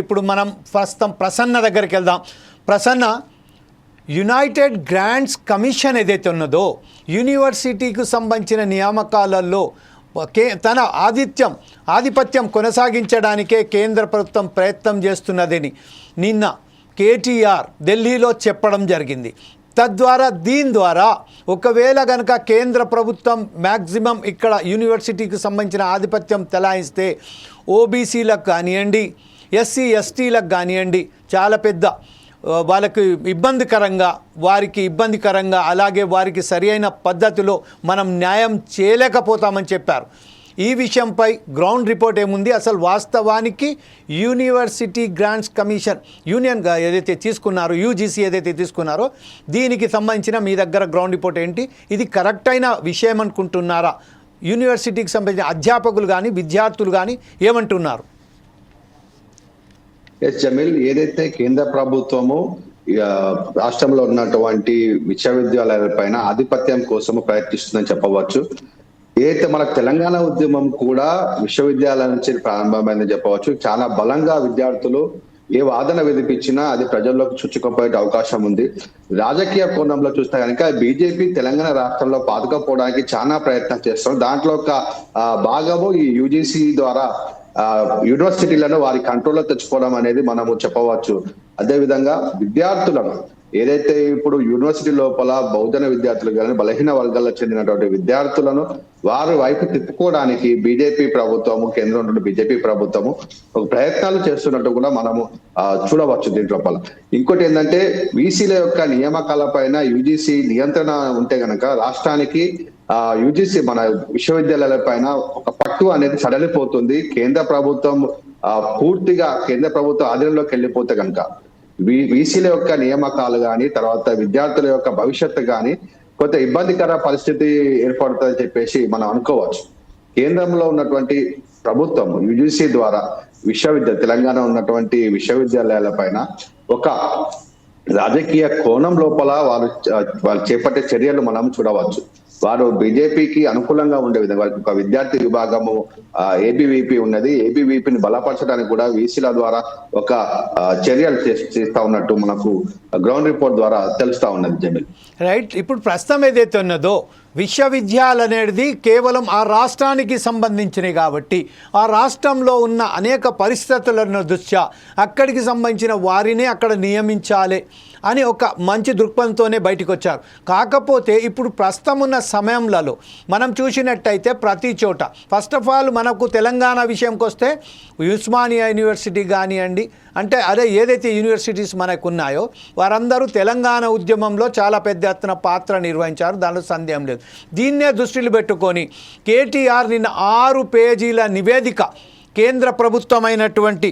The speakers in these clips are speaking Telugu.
ఇప్పుడు మనం ప్రస్తుతం ప్రసన్న దగ్గరికి వెళ్దాం. ప్రసన్న యునైటెడ్ గ్రాంట్స్ కమిషన్ ఏదైతే ఉన్నదో యూనివర్సిటీకి సంబంధించిన నియామకాలలో కే తన ఆధిత్యం ఆధిపత్యం కొనసాగించడానికే కేంద్ర ప్రభుత్వం ప్రయత్నం చేస్తున్నదని నిన్న కేటీఆర్ ఢిల్లీలో చెప్పడం జరిగింది. తద్వారా దీని ద్వారా ఒకవేళ కనుక కేంద్ర ప్రభుత్వం మ్యాక్సిమం ఇక్కడ యూనివర్సిటీకి సంబంధించిన ఆధిపత్యం తెలాయిస్తే ఓబీసీలకు కానివ్వండి ఎస్సీ ఎస్టీలకు కానివ్వండి చాలా పెద్ద వాళ్ళకి ఇబ్బందికరంగా వారికి ఇబ్బందికరంగా అలాగే వారికి సరియైన పద్ధతిలో మనం న్యాయం చేయలేకపోతామని చెప్పారు. ఈ విషయంపై గ్రౌండ్ రిపోర్ట్ ఏముంది? అసలు వాస్తవానికి యూనివర్సిటీ గ్రాంట్స్ కమిషన్ యూనియన్గా ఏదైతే తీసుకున్నారో యూజీసీ ఏదైతే తీసుకున్నారో దీనికి సంబంధించిన మీ దగ్గర గ్రౌండ్ రిపోర్ట్ ఏంటి? ఇది కరెక్ట్ అయిన విషయం అనుకుంటున్నారా? యూనివర్సిటీకి సంబంధించిన అధ్యాపకులు కానీ విద్యార్థులు కానీ ఏమంటున్నారు? ఎస్ జమీల్ ఏదైతే కేంద్ర ప్రభుత్వము రాష్ట్రంలో ఉన్నటువంటి విశ్వవిద్యాలయాల పైన ఆధిపత్యం కోసం ప్రయత్నిస్తుందని చెప్పవచ్చు. ఏదైతే మన తెలంగాణ ఉద్యమం కూడా విశ్వవిద్యాలయం నుంచి ప్రారంభమైందని చెప్పవచ్చు. చాలా బలంగా విద్యార్థులు ఏ వాదన విధిపించినా అది ప్రజల్లోకి చుచ్చుకుపోయే అవకాశం ఉంది. రాజకీయ కోణంలో చూస్తే కనుక బీజేపీ తెలంగాణ రాష్ట్రంలో పాతుకపోవడానికి చాలా ప్రయత్నం చేస్తారు దాంట్లో ఒక భాగము ఈ యూజీసీ ద్వారా యూనివర్సిటీలను వారి కంట్రోల్లో తెచ్చుకోవడం అనేది మనము చెప్పవచ్చు. అదేవిధంగా విద్యార్థులను ఏదైతే ఇప్పుడు యూనివర్సిటీ లోపల బౌద్ధన విద్యార్థులు కానీ బలహీన వర్గాలకు చెందినటువంటి విద్యార్థులను వారి వైపు తిప్పుకోవడానికి బీజేపీ ప్రభుత్వము కేంద్రంలో బీజేపీ ప్రభుత్వము ఒక ప్రయత్నాలు చేస్తున్నట్టు కూడా మనము చూడవచ్చు దీని లోపల. ఇంకోటి ఏంటంటే వీసీల యొక్క నియామకాల పైన యూజీసీ నియంత్రణ ఉంటే గనక రాష్ట్రానికి ఆ యూజీసీ మన విశ్వవిద్యాలయాల పైన ఒక పట్టు అనేది సడలిపోతుంది. కేంద్ర ప్రభుత్వం పూర్తిగా కేంద్ర ప్రభుత్వం ఆధీనంలోకి వెళ్ళిపోతే కనుక వీసీల యొక్క నియామకాలు కానీ తర్వాత విద్యార్థుల యొక్క భవిష్యత్తు కానీ కొంత ఇబ్బందికర పరిస్థితి ఏర్పడుతుందని చెప్పేసి మనం అనుకోవచ్చు. కేంద్రంలో ఉన్నటువంటి ప్రభుత్వం యూజీసీ ద్వారా విశ్వవిద్య తెలంగాణ ఉన్నటువంటి విశ్వవిద్యాలయాల పైన ఒక రాజకీయ కోణం లోపల వారు వాళ్ళు చేపట్టే చర్యలు మనం చూడవచ్చు. వారు బీజేపీకి అనుకూలంగా ఉండే విధంగా వారికి ఒక విద్యార్థి విభాగము ఏబీవీపీ ఉన్నది. ఏబీవీపీని బలపరచడానికి కూడా వీసీల ద్వారా ఒక చర్యలు చేస్తా ఉన్నట్టు మనకు గ్రౌండ్ రిపోర్ట్ ద్వారా తెలుస్తా ఉన్నది జమీల్ రైట్. ఇప్పుడు ప్రస్తుతం ఏదైతే ఉన్నదో విశ్వవిద్యాలయం అనేది కేవలం ఆ రాష్ట్రానికి సంబంధించినవి కాబట్టి ఆ రాష్ట్రంలో ఉన్న అనేక పరిస్థితులను దృష్ట్యా అక్కడికి సంబంధించిన వారినే అక్కడ నియమించాలి. అని ఒక మంచి దృక్పథంతోనే బయటకు వచ్చారు కాకపోతే ఇప్పుడు ప్రస్తుతం ఉన్న సమయంలో మనం చూసినట్టయితే ప్రతి చోట ఫస్ట్ ఆఫ్ ఆల్ మనకు తెలంగాణ విషయంకి వస్తే ఉస్మానియా యూనివర్సిటీ కానివ్వండి అంటే అదే ఏదైతే యూనివర్సిటీస్ మనకు ఉన్నాయో వారందరూ తెలంగాణ ఉద్యమంలో చాలా పెద్ద ఎత్తున పాత్ర నిర్వహించారు దానిలో సందేహం లేదు. దీన్నే దృష్టిలో పెట్టుకొని కేటీఆర్ నిన్న ఆరు పేజీల నివేదిక కేంద్ర ప్రభుత్వమైనటువంటి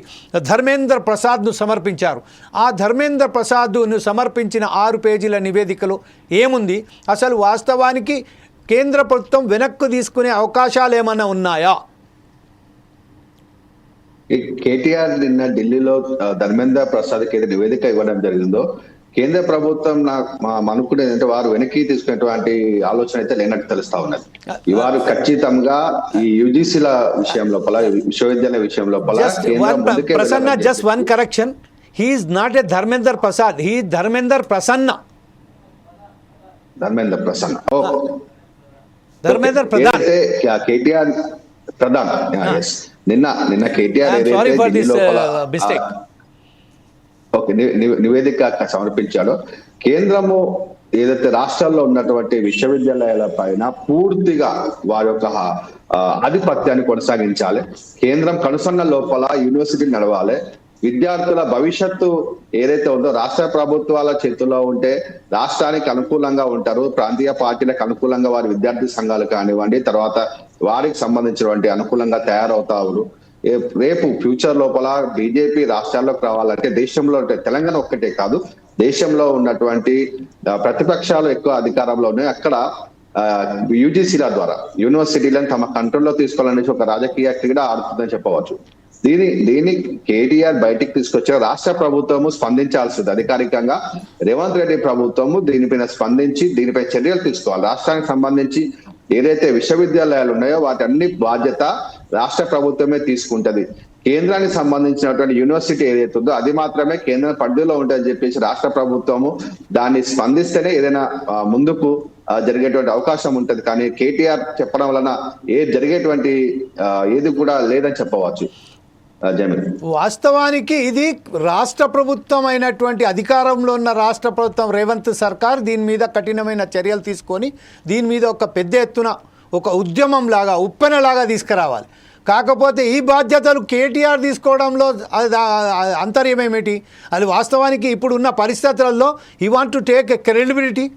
ధర్మేంద్ర ప్రసాద్ను సమర్పించారు. ఆ ధర్మేంద్ర ప్రసాద్ను సమర్పించిన ఆరు పేజీల నివేదికలో ఏముంది? అసలు వాస్తవానికి కేంద్ర ప్రభుత్వం వెనక్కు తీసుకునే అవకాశాలు ఏమైనా ఉన్నాయా? కేటీఆర్ నిన్న ఢిల్లీలో ధర్మేంద్ర ప్రసాద్కి నివేదిక ఇవ్వడం జరిగిందో కేంద్ర ప్రభుత్వం నాకు మా- అనుకునేది అంటే వారు వెనక్కి తీసుకునేటువంటి ఆలోచన అయితే లేనట్టు తెలుస్తా ఉన్నది. వారు ఖచ్చితంగా ఈ యూజీసీల విషయం లోపల విశ్వవిద్యాలయ విషయం లోపల Prasanna just one correction he's not a Dharmender Prasad he Dharmender Prasanna Dharmendra Prasanna. Dharmender Pradhan KTR Pradhan yes. నిన్న నిన్న కేటీఆర్ I'm sorry ఏదైతే for ఓకే నివేదిక సమర్పించాడో కేంద్రము ఏదైతే రాష్ట్రాల్లో ఉన్నటువంటి విశ్వవిద్యాలయాల పైన పూర్తిగా వారి యొక్క ఆధిపత్యాన్ని కొనసాగించాలి. కేంద్రం కనుసన్న లోపల యూనివర్సిటీ నడవాలి. విద్యార్థుల భవిష్యత్తు ఏదైతే ఉందో రాష్ట్ర ప్రభుత్వాల చేతుల్లో ఉంటే రాష్ట్రానికి అనుకూలంగా ఉంటారు. ప్రాంతీయ పార్టీలకు అనుకూలంగా వారి విద్యార్థి సంఘాలు కానివ్వండి తర్వాత వారికి సంబంధించినటువంటి అనుకూలంగా తయారవుతారు. రేపు ఫ్యూచర్ లోపల బీజేపీ రాష్ట్రాల్లోకి రావాలంటే దేశంలో తెలంగాణ ఒక్కటే కాదు దేశంలో ఉన్నటువంటి ప్రతిపక్షాలు ఎక్కువ అధికారంలో ఉన్నాయి. అక్కడ యూజీసీల ద్వారా యూనివర్సిటీలను తమ కంట్రోల్లో తీసుకోవాలనేసి ఒక రాజకీయ క్రీడ ఆడుతుందని చెప్పవచ్చు. దీని దీన్ని కేటీఆర్ బయటికి తీసుకొచ్చిన రాష్ట్ర ప్రభుత్వము స్పందించాల్సింది. అధికారికంగా రేవంత్ రెడ్డి ప్రభుత్వము దీనిపైన స్పందించి దీనిపై చర్యలు తీసుకోవాలి. రాష్ట్రానికి సంబంధించి ఏదైతే విశ్వవిద్యాలయాలు ఉన్నాయో వాటి అన్ని బాధ్యత రాష్ట్ర ప్రభుత్వమే తీసుకుంటది. కేంద్రానికి సంబంధించినటువంటి యూనివర్సిటీ ఏదైతే ఉందో అది మాత్రమే కేంద్ర పరిధిలో ఉంటుందని చెప్పేసి రాష్ట్ర ప్రభుత్వము దాన్ని స్పందిస్తేనే ఏదైనా ముందుకు జరిగేటువంటి అవకాశం ఉంటది. కానీ కేటీఆర్ చెప్పడం వలన ఏ జరిగేటువంటి ఏది కూడా లేదని చెప్పవచ్చు. వాస్తవానికి ఇది రాష్ట్ర ప్రభుత్వం అయినటువంటి అధికారంలో ఉన్న రాష్ట్ర ప్రభుత్వం రేవంత్ సర్కార్ దీని మీద కఠినమైన చర్యలు తీసుకొని దీని మీద ఒక పెద్ద ఎత్తున ఒక ఉద్యమం లాగా ఉప్పెనలాగా తీసుకురావాలి. కాకపోతే ఈ బాధ్యతలు కేటీఆర్ తీసుకోవడంలో అది- అంతర్యం ఏమిటి? అది వాస్తవానికి ఇప్పుడు ఉన్న పరిస్థితులలో ఈ want to take a credibility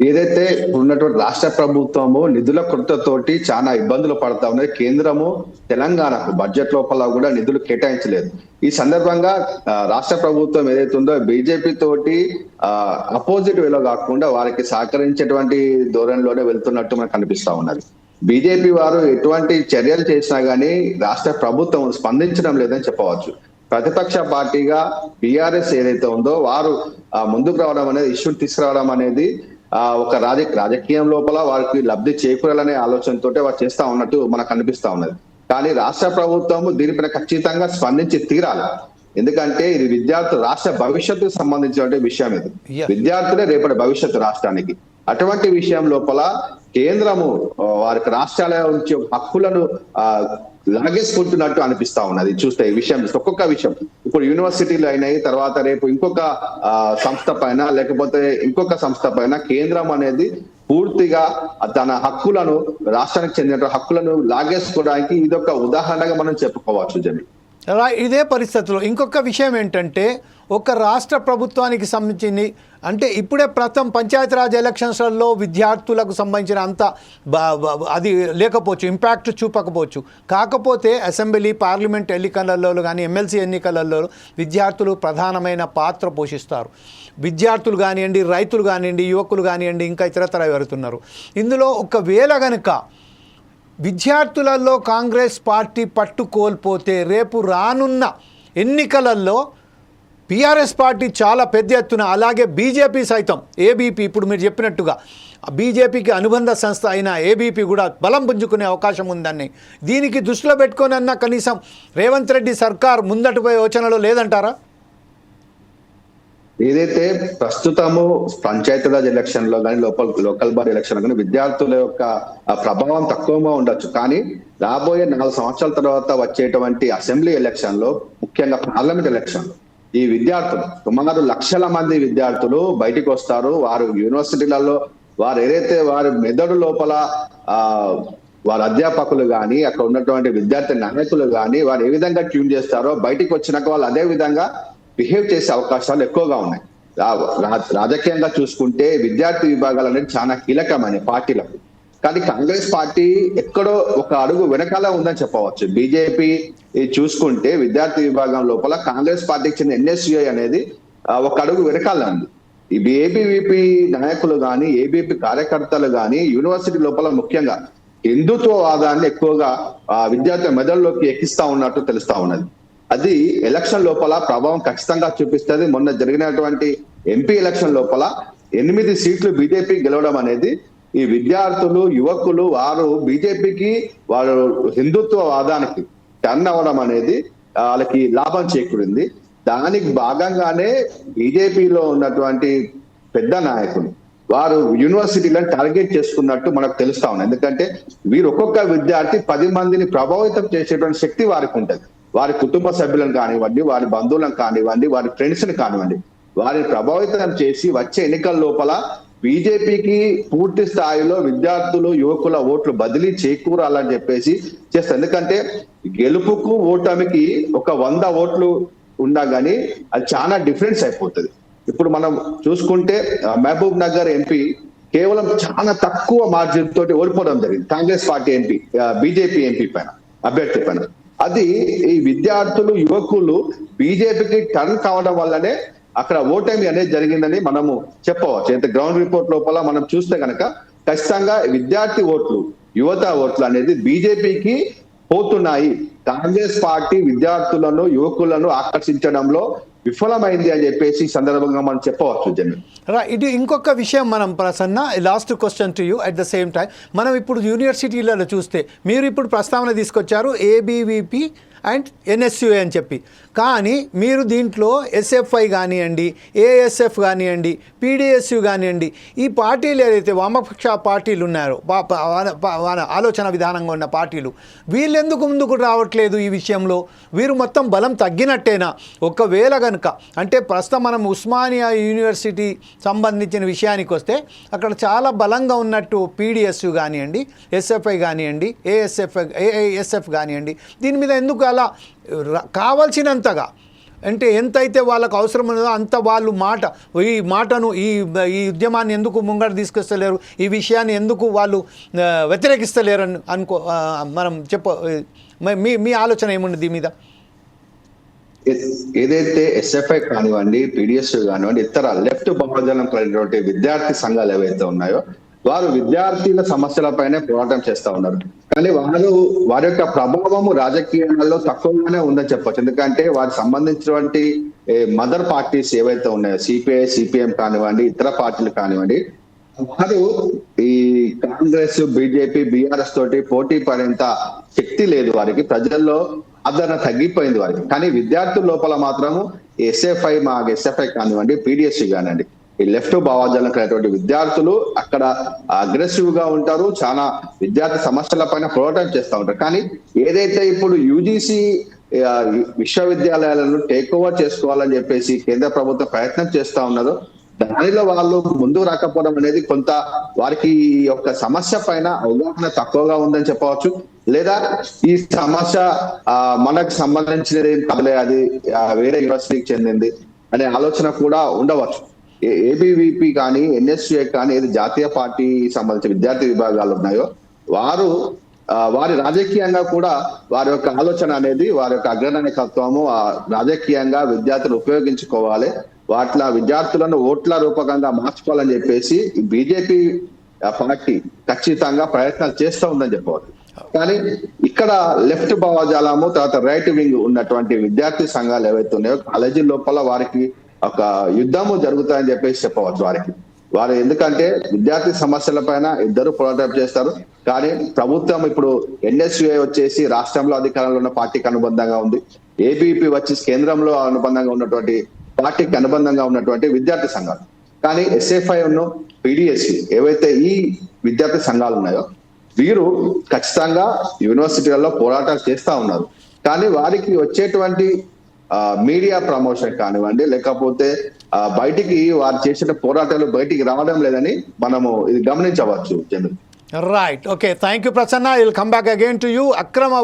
ఏదైతే ఉన్నటువంటి రాష్ట్ర ప్రభుత్వము నిధుల కొరతతోటి చాలా ఇబ్బందులు పడతా ఉన్నది కేంద్రము తెలంగాణకు బడ్జెట్ లోపల కూడా నిధులు కేటాయించలేదు. ఈ సందర్భంగా రాష్ట్ర ప్రభుత్వం ఏదైతే ఉందో బీజేపీ తోటి అపోజిట్ వేలో కాకుండా వారికి సహకరించేటువంటి ధోరణిలోనే వెళ్తున్నట్టు మనకు కనిపిస్తా ఉన్నది. బీజేపీ వారు ఎటువంటి చర్యలు చేసినా గానీ రాష్ట్ర ప్రభుత్వం స్పందించడం లేదని చెప్పవచ్చు. ప్రతిపక్ష పార్టీగా బీఆర్ఎస్ ఏదైతే ఉందో వారు ముందుకు రావడం అనేది ఇష్యూ తీసుకురావడం అనేది ఆ ఒక రాజ రాజకీయం లోపల వారికి లబ్ధి చేకూరాలనే ఆలోచనతోటే వారు చేస్తా ఉన్నట్టు మనకు అనిపిస్తా ఉన్నది. కానీ రాష్ట్ర ప్రభుత్వం దీనిపైన ఖచ్చితంగా స్పందించి తీరాలి. ఎందుకంటే ఇది విద్యార్థులు రాష్ట్ర భవిష్యత్తుకు సంబంధించిన విషయం ఇది. విద్యార్థులే రేపటి భవిష్యత్తు రాష్ట్రానికి. అటువంటి విషయం లోపల కేంద్రము వారికి రాష్ట్రాల నుంచి హక్కులను లాగేసుకుంటున్నట్టు అనిపిస్తా ఉన్నది. చూస్తే ఈ విషయం ఒక్కొక్క విషయం. ఇప్పుడు యూనివర్సిటీలు అయినాయి తర్వాత రేపు ఇంకొక ఆ, సంస్థ పైన లేకపోతే ఇంకొక సంస్థ పైన కేంద్రం అనేది పూర్తిగా తన హక్కులను రాష్ట్రానికి చెందిన హక్కులను లాగేసుకోవడానికి ఇదొక ఉదాహరణగా మనం చెప్పుకోవచ్చు జమీ. ఇదే పరిస్థితుల్లో ఇంకొక విషయం ఏంటంటే ఒక రాష్ట్ర ప్రభుత్వానికి సంబంధించి అంటే ఇప్పుడే ప్రస్తుతం పంచాయతీరాజ్ ఎలక్షన్స్లలో విద్యార్థులకు సంబంధించిన అంత అది లేకపోవచ్చు ఇంపాక్ట్ చూపకపోవచ్చు. కాకపోతే అసెంబ్లీ పార్లమెంట్ ఎన్నికలలో కానీ ఎమ్మెల్సీ ఎన్నికలలో విద్యార్థులు ప్రధానమైన పాత్ర పోషిస్తారు. విద్యార్థులు కానివ్వండి రైతులు కానివ్వండి యువకులు కానివ్వండి ఇంకా ఇతరతర వెళుతున్నారు ఇందులో ఒకవేళ కనుక విద్యార్థులలో కాంగ్రెస్ పార్టీ పట్టు కోల్పోతే రేపు రానున్న ఎన్నికలలో పీఆర్ఎస్ పార్టీ చాలా పెద్ద ఎత్తున అలాగే బీజేపీ సైతం ఏబీపీ ఇప్పుడు మీరు చెప్పినట్టుగా బీజేపీకి అనుబంధ సంస్థ అయిన ఏబీపీ కూడా బలం పుంజుకునే అవకాశం ఉందని. దీనికి దృష్టిలో పెట్టుకొని అన్న కనీసం రేవంత్ రెడ్డి సర్కార్ ముందటిపోయే యోచనలో లేదంటారా? ఏదైతే ప్రస్తుతము పంచాయతీరాజ్ ఎలక్షన్లో కానీ లోకల్ లోకల్ బార్ ఎలక్షన్ కానీ విద్యార్థుల యొక్క ప్రభావం తక్కువగా ఉండొచ్చు. కానీ రాబోయే నాలుగు సంవత్సరాల తర్వాత వచ్చేటువంటి అసెంబ్లీ ఎలక్షన్లో ముఖ్యంగా పార్లమెంట్ ఎలక్షన్ ఈ విద్యార్థులు సుమారు లక్షల మంది విద్యార్థులు బయటికి వస్తారు. వారు యూనివర్సిటీలలో వారు ఏదైతే వారి మెదడు లోపల ఆ వారి అధ్యాపకులు కానీ అక్కడ ఉన్నటువంటి విద్యార్థి నాయకులు కానీ వారు ఏ విధంగా ట్యూన్ చేస్తారో బయటికి వచ్చినాక వాళ్ళు అదే విధంగా బిహేవ్ చేసే అవకాశాలు ఎక్కువగా ఉన్నాయి. రా- రాజకీయంగా చూసుకుంటే విద్యార్థి విభాగాలు అనేది చాలా కీలకమైన పార్టీలకు కానీ కాంగ్రెస్ పార్టీ ఎక్కడో ఒక అడుగు వెనకాల ఉందని చెప్పవచ్చు. బీజేపీ చూసుకుంటే విద్యార్థి విభాగం లోపల కాంగ్రెస్ పార్టీకి చెందిన ఎన్ఎస్యుఐ అనేది ఒక అడుగు వెనకాల ఉంది. ఈ ఏబీవీపీ నాయకులు కానీ ఏబీపీ కార్యకర్తలు కానీ యూనివర్సిటీ లోపల ముఖ్యంగా హిందుత్వవాదాన్ని ఎక్కువగా ఆ, విద్యార్థుల మెదడులోకి ఎక్కిస్తా ఉన్నట్టు తెలుస్తా ఉన్నది. అది ఎలక్షన్ లోపల ప్రభావం ఖచ్చితంగా చూపిస్తుంది. మొన్న జరిగినటువంటి ఎంపీ ఎలక్షన్ లోపల ఎనిమిది సీట్లు బీజేపీ గెలవడం అనేది ఈ విద్యార్థులు యువకులు వారు బీజేపీకి వారు హిందుత్వవాదానికి టర్న్ అవ్వడం అనేది వాళ్ళకి లాభం చేకూరింది. దానికి భాగంగానే బీజేపీలో ఉన్నటువంటి పెద్ద నాయకులు వారు యూనివర్సిటీలను టార్గెట్ చేసుకున్నట్టు మనకు తెలుస్తా ఉంది. ఎందుకంటే వీరు ఒక్కొక్క విద్యార్థి పది మందిని ప్రభావితం చేసేటువంటి శక్తి వారికి ఉంటుంది. వారి కుటుంబ సభ్యులను కానివ్వండి వారి బంధువులను కానివ్వండి వారి ఫ్రెండ్స్ని కానివ్వండి వారిని ప్రభావితం చేసి వచ్చే ఎన్నికల లోపల బీజేపీకి పూర్తి స్థాయిలో విద్యార్థులు యువకుల ఓట్లు బదిలీ చేకూరాలని చెప్పేసి చేస్తారు. ఎందుకంటే గెలుపుకు ఓటమికి ఒక వంద ఓట్లు ఉన్నా కానీ అది చాలా డిఫరెన్స్ అయిపోతుంది. ఇప్పుడు మనం చూసుకుంటే మహబూబ్ నగర్ ఎంపీ కేవలం చాలా తక్కువ మార్జిన్ తోటి ఓడిపోవడం జరిగింది. Congress party MP BJP MP పైన అభ్యర్థి పైన. అది ఈ విద్యార్థులు యువకులు బీజేపీకి టర్న్ కావడం వల్లనే అక్కడ ఓటమి అనేది జరిగిందని మనము చెప్పవచ్చు. ఇంత గ్రౌండ్ రిపోర్ట్ లోపల మనం చూస్తే కనుక ఖచ్చితంగా విద్యార్థి ఓట్లు యువత ఓట్లు అనేది బీజేపీకి పోతున్నాయి. కాంగ్రెస్ పార్టీ విద్యార్థులను యువకులను ఆకర్షించడంలో విఫలమైంది అని చెప్పేసి సందర్భంగా మనం చెప్పవచ్చు జన్మ. రా ఇది ఇంకొక విషయం మనం Prasanna last question to you at the same time మనం ఇప్పుడు యూనివర్సిటీలలో చూస్తే మీరు ఇప్పుడు ప్రస్తావన తీసుకొచ్చారు ఏబీవీపీ అండ్ ఎన్ఎస్యుఏ అని చెప్పి. కానీ మీరు దీంట్లో ఎస్ఎఫ్ఐ కానివ్వండి ఏఎస్ఎఫ్ కానివ్వండి పీడిఎస్యు కానివ్వండి ఈ పార్టీలు ఏదైతే వామపక్ష పార్టీలు ఉన్నారో ఆలోచన విధానంగా ఉన్న పార్టీలు వీళ్ళెందుకు ముందుకు రావట్లేదు ఈ విషయంలో? వీరు మొత్తం బలం తగ్గినట్టేనా? ఒకవేళ కనుక అంటే ప్రస్తుతం మనం ఉస్మానియా యూనివర్సిటీ సంబంధించిన విషయానికి వస్తే అక్కడ చాలా బలంగా ఉన్నట్టు పీడిఎస్యు కానివ్వండి ఎస్ఎఫ్ఐ కానివ్వండి ఏఎస్ఎఫ్ ఏఎస్ఎఫ్ కానివ్వండి దీని మీద ఎందుకు వాళ్ళ కావలసినంతగా కావాల్సినంతగా. అంటే ఎంతైతే వాళ్ళకు అవసరం ఉన్నదో అంత వాళ్ళు మాట ఈ మాటను ఈ ఈ ఉద్యమాన్ని ఎందుకు ముంగడ తీసుకొస్తలేరు? ఈ విషయాన్ని ఎందుకు వాళ్ళు వ్యతిరేకిస్తలేరు అని అనుకో మనం చెప్ప మీ మీ ఆలోచన ఏముంది దీని మీద? ఏదైతే ఎస్ఎఫ్ఐ కానివ్వండి పిడిఎస్ కానివ్వండి ఇతర లెఫ్ట్ భావజాలం కలిగినటువంటి విద్యార్థి సంఘాలు ఏవైతే ఉన్నాయో వారు విద్యార్థుల సమస్యలపైనే పోరాటం చేస్తా ఉన్నారు. కానీ వారు వారి యొక్క ప్రభావము రాజకీయాలలో తక్కువగానే ఉందని చెప్పొచ్చు. ఎందుకంటే వారికి సంబంధించినటువంటి మదర్ పార్టీస్ ఏవైతే ఉన్నాయో సిపిఐ సిపిఎం కానివ్వండి ఇతర పార్టీలు కానివ్వండి వారు ఈ కాంగ్రెస్ బీజేపీ బీఆర్ఎస్ తోటి పోటీ పడేంత శక్తి లేదు వారికి. ప్రజల్లో ఆదరణ తగ్గిపోయింది వారికి. కానీ విద్యార్థుల లోపల మాత్రము ఎస్ఎఫ్ఐ మా ఎస్ఎఫ్ఐ కానివ్వండి పీడిఎస్సీ కానివ్వండి ఈ లెఫ్ట్ భావాజాలకు కలిగినటువంటి విద్యార్థులు అక్కడ అగ్రెసివ్గా ఉంటారు చాలా విద్యార్థి సమస్యల పైన పోరాటం చేస్తూ ఉంటారు. కానీ ఏదైతే ఇప్పుడు యూజీసీ విశ్వవిద్యాలయాలను టేక్ ఓవర్ చేసుకోవాలని చెప్పేసి కేంద్ర ప్రభుత్వం ప్రయత్నం చేస్తా ఉన్నదో దానిలో వాళ్ళు ముందుకు రాకపోవడం అనేది కొంత వారికి ఈ యొక్క సమస్య పైన అవగాహన తక్కువగా ఉందని చెప్పవచ్చు. లేదా ఈ సమస్య ఆ, మనకు సంబంధించినది ఏం అది వేరే యూనివర్సిటీకి చెందింది అనే ఆలోచన కూడా ఉండవచ్చు. ఏబీవీపీ కానీ ఎన్ఎస్యుఏ కానీ ఏది జాతీయ పార్టీ సంబంధించిన విద్యార్థి విభాగాలు ఉన్నాయో వారు వారి రాజకీయంగా కూడా వారి యొక్క ఆలోచన అనేది వారి యొక్క అగ్రనాయకత్వము ఆ రాజకీయంగా విద్యార్థులు ఉపయోగించుకోవాలి. వాట్ల విద్యార్థులను ఓట్ల రూపకంగా మార్చుకోవాలని చెప్పేసి బీజేపీ పార్టీ ఖచ్చితంగా ప్రయత్నాలు చేస్తూ ఉందని చెప్పవచ్చు. కానీ ఇక్కడ లెఫ్ట్ భావజాలము తర్వాత రైట్ వింగ్ ఉన్నటువంటి విద్యార్థి సంఘాలు ఏవైతే ఉన్నాయో కాలేజీ లోపల వారికి ఒక యుద్ధము జరుగుతాయని చెప్పేసి చెప్పవచ్చు వారికి. వారు ఎందుకంటే విద్యార్థి సమస్యల పైన ఇద్దరు పోరాటం చేస్తారు. కానీ ప్రభుత్వం ఇప్పుడు ఎన్ఎస్యుఏ వచ్చేసి రాష్ట్రంలో అధికారంలో ఉన్న పార్టీకి అనుబంధంగా ఉంది. ఏబీపీ వచ్చి కేంద్రంలో అనుబంధంగా ఉన్నటువంటి పార్టీకి అనుబంధంగా ఉన్నటువంటి విద్యార్థి సంఘాలు. కానీ ఎస్ఎఫ్ఐ ఉన్న పిడిఎస్సి ఏవైతే ఈ విద్యార్థి సంఘాలు ఉన్నాయో వీరు ఖచ్చితంగా యూనివర్సిటీలలో పోరాటాలు చేస్తా ఉన్నారు. కానీ వారికి వచ్చేటువంటి మీడియా ప్రమోషన్ కానివ్వండి లేకపోతే బయటికి వారు చేసిన పోరాటాలు బయటికి రావడం లేదని మనము ఇది గమనించవచ్చు right okay thank you Prasanna will come back again to you అక్రమ